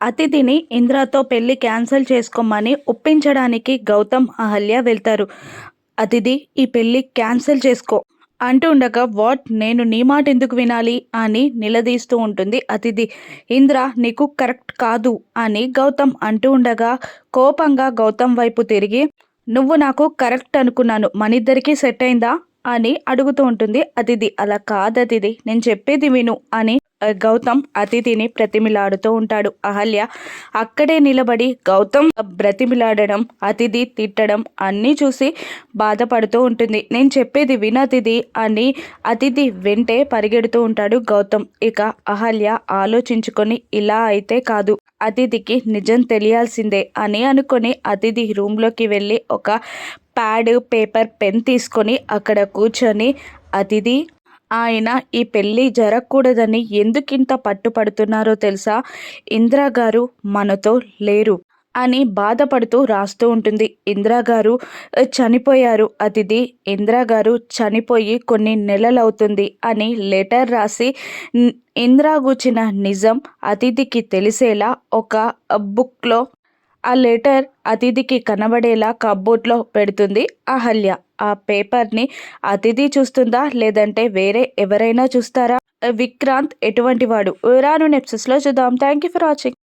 అతిథిని ఇంద్రతో పెళ్ళి క్యాన్సిల్ చేసుకోమని ఒప్పించడానికి గౌతమ్ అహల్య వెళ్తారు. అతిథి ఈ పెళ్ళి క్యాన్సిల్ చేసుకో. అంటూ ఉండగా వాట్? నేను నీ మాట ఎందుకు వినాలి? అని నిలదీస్తూ ఉంటుంది అతిథి. ఇంద్ర నీకు కరెక్ట్ కాదు అని గౌతమ్ అంటూ ఉండగా కోపంగా గౌతమ్ వైపు తిరిగి నువ్వు నాకు కరెక్ట్ అనుకున్నాను మనిద్దరికీ సెట్ అయిందా? అని అడుగుతూ ఉంటుంది అతిథి. అలా కాదు అతిథి నేను చెప్పేది విను అని గౌతమ్ అతిథిని ప్రతిమిలాడుతూ ఉంటాడు. అహల్య అక్కడే నిలబడి గౌతమ్ బ్రతిమిలాడడం అతిథి తిట్టడం అన్నీ చూసి బాధపడుతూ ఉంటుంది. నేను చెప్పేది వినతిథి అని అతిథి వెంటే పరిగెడుతూ ఉంటాడు గౌతమ్. ఇక అహల్య ఆలోచించుకొని ఇలా అయితే కాదు అతిథికి నిజం తెలియాల్సిందే అని అనుకొని అతిథి రూమ్లోకి వెళ్ళి ఒక ప్యాడ్ పేపర్ పెన్ తీసుకొని అక్కడ కూర్చొని అతిథి ఆయన ఈ పెళ్ళి జరగకూడదని ఎందుకింత పట్టుపడుతున్నారో తెలుసా? ఇందిరాగారు మనతో లేరు అని బాధపడుతూ రాస్తూ ఉంటుంది. ఇంద్రాగారు చనిపోయారు. అతిథి ఇందిరాగారు చనిపోయి కొన్ని నెలలవుతుంది అని లెటర్ రాసి "న్- ఇందిరా గూర్చిన నిజం అతిథికి తెలిసేలా ఒక బుక్లో ఆ లెటర్ అతిథికి కనబడేలా కబ్బోర్డ్లో పెడుతుంది అహల్య ఆ పేపర్ని అతిథి చూస్తుందా? లేదంటే వేరే ఎవరైనా చూస్తారా? విక్రాంత్ ఎటువంటి వాడు? రాను నెప్సెస్లో చూద్దాం. Thank you for watching